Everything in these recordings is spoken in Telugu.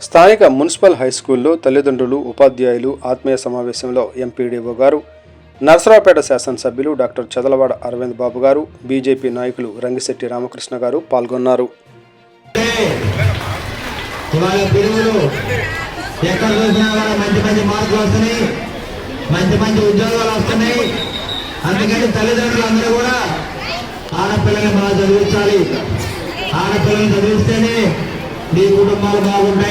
స్థానిక మున్సిపల్ హై స్కూల్లో తల్లిదండ్రులు ఉపాధ్యాయులు ఆత్మీయ సమావేశంలో ఎంపీడీఓ గారు నరసరావుపేట శాసనసభ్యులు డాక్టర్ చదలవాడ అరవింద్ బాబు గారు బీజేపీ నాయకులు రంగిశెట్టి రామకృష్ణ గారు పాల్గొన్నారు. ఎక్కడ చూసినా కూడా మంచి మంచి మార్కులు వస్తున్నాయి. మంచి మంచి ఉద్యోగాలు వస్తున్నాయి. అందుకని తల్లిదండ్రులు అందరూ కూడా చదివించాలి. చదివిస్తేనే మీ కుటుంబాలు బాగుంటాయి.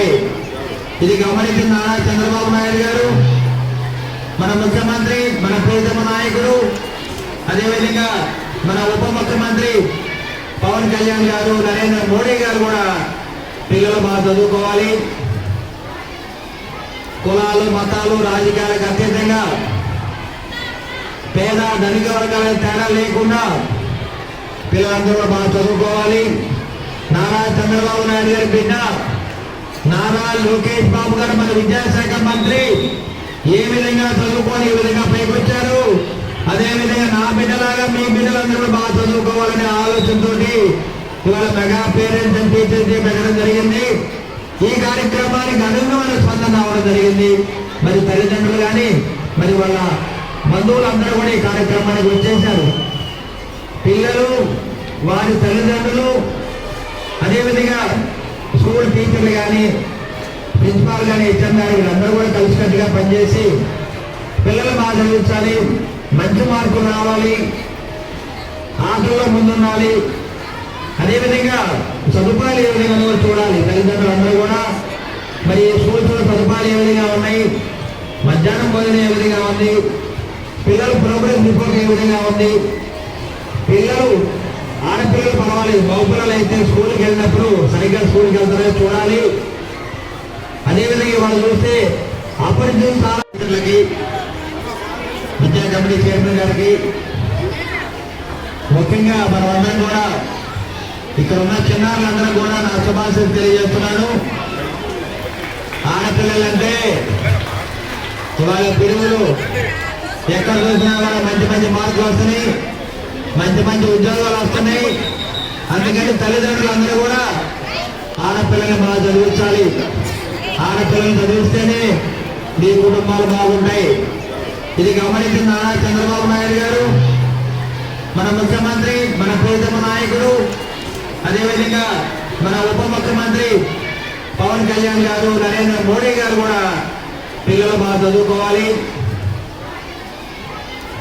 ఇది గమనించిన నారా చంద్రబాబు నాయుడు గారు మన ముఖ్యమంత్రి మన ప్రీతమ నాయకుడు అదేవిధంగా మన ఉప ముఖ్యమంత్రి పవన్ కళ్యాణ్ గారు నరేంద్ర మోడీ గారు కూడా పిల్లలు బాగా చదువుకోవాలి. కులాలు మతాలు రాజకీయాలకు అతీతంగా పేద ధనిక వర్గాల తేడా లేకుండా పిల్లలందరూ కూడా బాగా చదువుకోవాలి. నారా చంద్రబాబు నాయుడు గారి బిడ్డ నారా లోకేష్ బాబు గారు మన విద్యాశాఖ మంత్రి. ఏ విధంగా చదువుకొని ఏ విధంగా పైకొచ్చారు? అదేవిధంగా నా బిడ్డలాగా మీ బిడ్డలందరూ బాగా చదువుకోవాలనే ఆలోచనతో ఇవాళ mega parents and teachers day పెట్టడం జరిగింది. ఈ కార్యక్రమానికి అనుగుణమైన స్పందన రావడం జరిగింది. మరి తల్లిదండ్రులు కానీ మరి వాళ్ళ బంధువులందరూ కూడా ఈ కార్యక్రమానికి వచ్చేశారు. పిల్లలు వారి తల్లిదండ్రులు అదేవిధంగా స్కూల్ టీచర్లు కానీ ప్రిన్సిపాల్ కానీ హెచ్ఎం కానీ వీళ్ళందరూ కూడా కలిసికట్టుగా పనిచేసి పిల్లలు బాగా చదివించాలి మంచి మార్కులు రావాలి ఆటల్లో ముందుండాలి. అదేవిధంగా సదుపాయాలు ఏ విధంగా ఉన్నాయో చూడాలి. తల్లిదండ్రులు అందరూ కూడా మరి స్కూల్స్ సదుపాయాలు ఏ విధంగా ఉన్నాయి? మధ్యాహ్నం భోజనం ఏ విధంగా ఉంది? పిల్లలు ప్రోగ్రెస్ రిపోర్ట్ ఏ విధంగా ఉంది? పిల్లలు ఆడపిల్లలు పర్వాలేదు మగపిల్లలు అయితే స్కూల్కి వెళ్ళినప్పుడు సరిగ్గా స్కూల్కి వెళ్తారో చూడాలి. అదేవిధంగా వాళ్ళు చూస్తే అపరిచితులు చాలా విద్యా కమిటీ చైర్మన్ గారికి ముఖ్యంగా మనమందరం కూడా ఇక్కడ ఉన్న చిన్నారులందరూ కూడా నా శుభాశలు తెలియజేస్తున్నాను. ఆడపిల్లలంటే ఇవాళ పిల్లలు ఎక్కడ చూసినా కూడా మంచి మంచి మార్కులు వస్తున్నాయి. మంచి మంచి ఉద్యోగాలు వస్తున్నాయి. అందుకని తల్లిదండ్రులు అందరూ కూడా ఆడపిల్లని బాగా చదివించాలి. ఆడపిల్లని చదివిస్తేనే మీ కుటుంబాలు బాగుంటాయి. ఇది గమనించిన నారా చంద్రబాబు నాయుడు గారు మన ముఖ్యమంత్రి మన ప్రీతమ నాయకుడు అదేవిధంగా మన ఉప ముఖ్యమంత్రి పవన్ కళ్యాణ్ గారు నరేంద్ర మోడీ గారు కూడా పిల్లలు బాగా చదువుకోవాలి.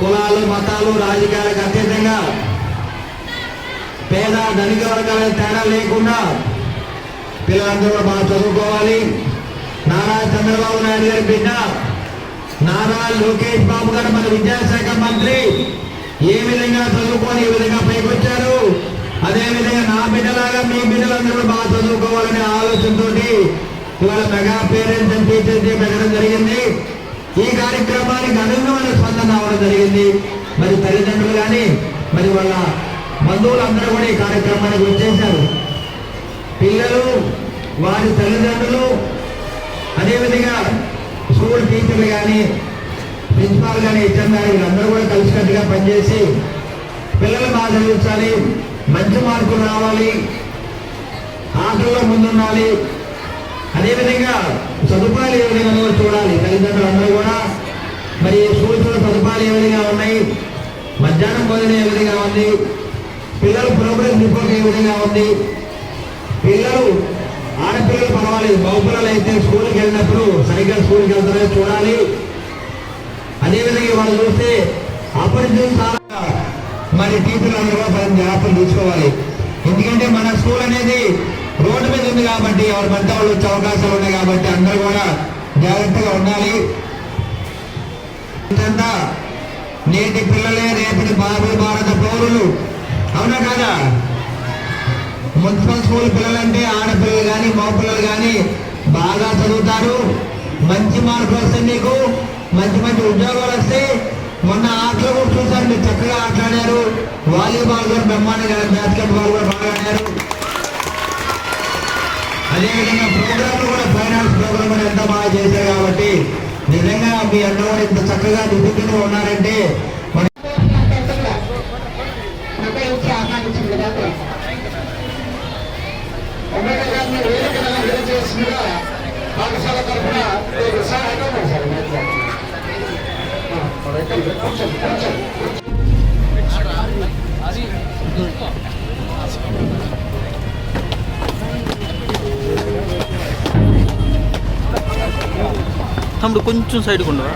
కులాలు మతాలు రాజకీయాలకు అతీతంగా పేద ధనిక వర్గాల తేడా లేకుండా పిల్లలందరూ కూడా బాగా చదువుకోవాలి. నారా చంద్రబాబు నాయుడు గారి బిడ్డ నారా లోకేష్ బాబు గారు మన విద్యాశాఖ మంత్రి ఏ విధంగా చదువుకొని ఏ విధంగా పైకొచ్చారు? అదే విధంగా నా బిడ్డలాగా మీ బిడ్డలందరూ బాగా చదువుకోవాలనే ఆలోచనతోటి ఇవాళ mega parents and teachers day పెట్టడం జరిగింది ఈ కార్యక్రమానికి అనుగుణమైన స్పందన రావడం జరిగింది మరి తల్లిదండ్రులు కానీ మరి వాళ్ళ బంధువులందరూ కూడా ఈ కార్యక్రమానికి వచ్చేశారు. పిల్లలు వారి తల్లిదండ్రులు అదేవిధంగా స్కూల్ టీచర్లు కానీ ప్రిన్సిపాల్ కానీ హెచ్ఎం గారు వీళ్ళందరూ కూడా కలిసికట్టుగా పనిచేసి పిల్లలు బాగా చదివించాలి మంచి మార్కులు రావాలి ఆటల్లో ముందుండాలి. అదేవిధంగా సదుపాయాలు ఏ విధంగా చూడాలి. తల్లిదండ్రులు అందరూ కూడా మరి స్కూల్స్లో సదుపాయాలు ఏ విధంగా ఉన్నాయి? మధ్యాహ్నం భోజనం ఏ విధంగా ఉంది? పిల్లలు ప్రోగ్రెస్ రిపోర్ట్ ఏ విధంగా ఉంది? పిల్లలు ఆడపిల్లలు పర్వాలేదు. మగపిల్లలు అయితే స్కూల్కి వెళ్ళినప్పుడు సరిగ్గా స్కూల్కి వెళ్తారో చూడాలి. అదేవిధంగా వాళ్ళు చూస్తే అపరిచితులు చాలా మరి టీచర్లు అందరూ కూడా మనం జాగ్రత్తలు తీసుకోవాలి. ఎందుకంటే మన స్కూల్ అనేది రోడ్డు మీద ఉంది కాబట్టి ఎవరి మధ్య వాళ్ళు వచ్చే అవకాశాలు ఉన్నాయి కాబట్టి అందరూ కూడా జాగ్రత్తగా ఉండాలి. ఇదంతా నేటి పిల్లలే రేపటి బాబు భారత పౌరులు. అవునా కాదా? మున్సిపల్ స్కూల్ పిల్లలంటే ఆడపిల్లలు కానీ మగపిల్లలు కానీ బాగా చదువుతారు. మంచి మార్కులు వస్తాయి మీకు. మంచి మంచి ఉద్యోగాలు వస్తాయి. మొన్న ఆటలు కూడా చూసారు మీరు. చక్కగా ఆటలాడారు. వాలీబాల్ కూడా బ్రహ్మాండంగా బాస్కెట్ బాల్ కూడా బాగా ఆడారు. అదేవిధంగా ప్రోగ్రాంలు కూడా ఫైనాన్స్ ప్రోగ్రామ్ కూడా ఎంత బాగా చేశారు కాబట్టి నిజంగా మీ అన్న ఇంత చక్కగా నిపుణులు ఉన్నారంటే తమ్ముడు కొంచెం సైడ్కి ఉండవా